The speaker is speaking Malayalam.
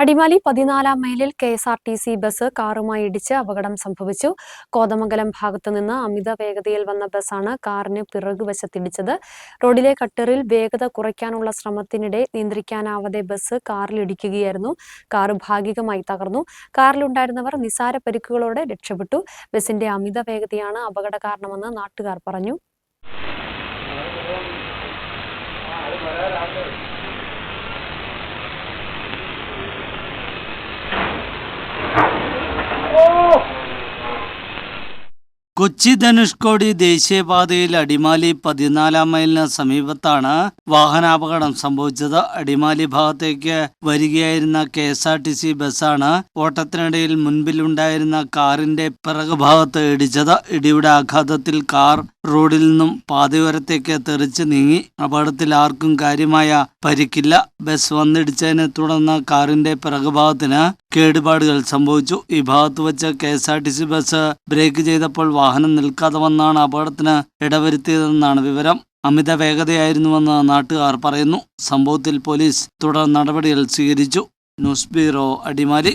അടിമാലി പതിനാലാം മൈലിൽ K S R T C bus കാറുമായി ഇടിച്ച് അപകടം സംഭവിച്ചു. കോതമംഗലം ഭാഗത്തു നിന്ന് അമിത വേഗതയിൽ വന്ന ബസ്സാണ് കാറിന് പിറകുവശത്തിടിച്ചത് റോഡിലെ കട്ടറിൽ വേഗത കുറയ്ക്കാനുള്ള ശ്രമത്തിനിടെ നിയന്ത്രിക്കാനാവാതെ ബസ് കാറിലിടിക്കുകയായിരുന്നു കാർ ഭാഗികമായി തകർന്നു. കാറിലുണ്ടായിരുന്നവർ നിസാര പരിക്കുകളോടെ രക്ഷപ്പെട്ടു. ബസിന്റെ അമിത വേഗതയാണ് അപകട കാരണമെന്ന് നാട്ടുകാർ പറഞ്ഞു. കൊച്ചി ധനുഷ്കോടി ദേശീയപാതയിൽ അടിമാലി പതിനാലാം മൈലിന് സമീപത്താണ് വാഹനാപകടം സംഭവിച്ചത്. അടിമാലി ഭാഗത്തേക്ക് വരികയായിരുന്ന K S R T C ബസ്സാണ് ഓട്ടത്തിനിടയിൽ മുൻപിലുണ്ടായിരുന്ന കാറിന്റെ പിറകുഭാഗത്ത് ഇടിച്ചത്. ഇടിയുടെ ആഘാതത്തിൽ കാർ റോഡിൽ നിന്നും പാതയോരത്തേക്ക് തെറിച്ച് നീങ്ങി. അപകടത്തിൽ ആർക്കും കാര്യമായ പരിക്കില്ല. ബസ് വന്നിടിച്ചതിനെ തുടർന്ന് കാറിന്റെ പിറകുഭാഗത്തിന് കേടുപാടുകൾ സംഭവിച്ചു. ഈ ഭാഗത്ത് വെച്ച് K S R T C bus brake ചെയ്തപ്പോൾ വാഹനം നിൽക്കാതെ വന്നാണ് അപകടത്തിന് ഇടവരുത്തിയതെന്നാണ് വിവരം. അമിത വേഗതയായിരുന്നുവെന്ന് നാട്ടുകാർ പറയുന്നു. സംഭവത്തിൽ പോലീസ് തുടർ നടപടികൾ സ്വീകരിച്ചു. News bureau Adimali.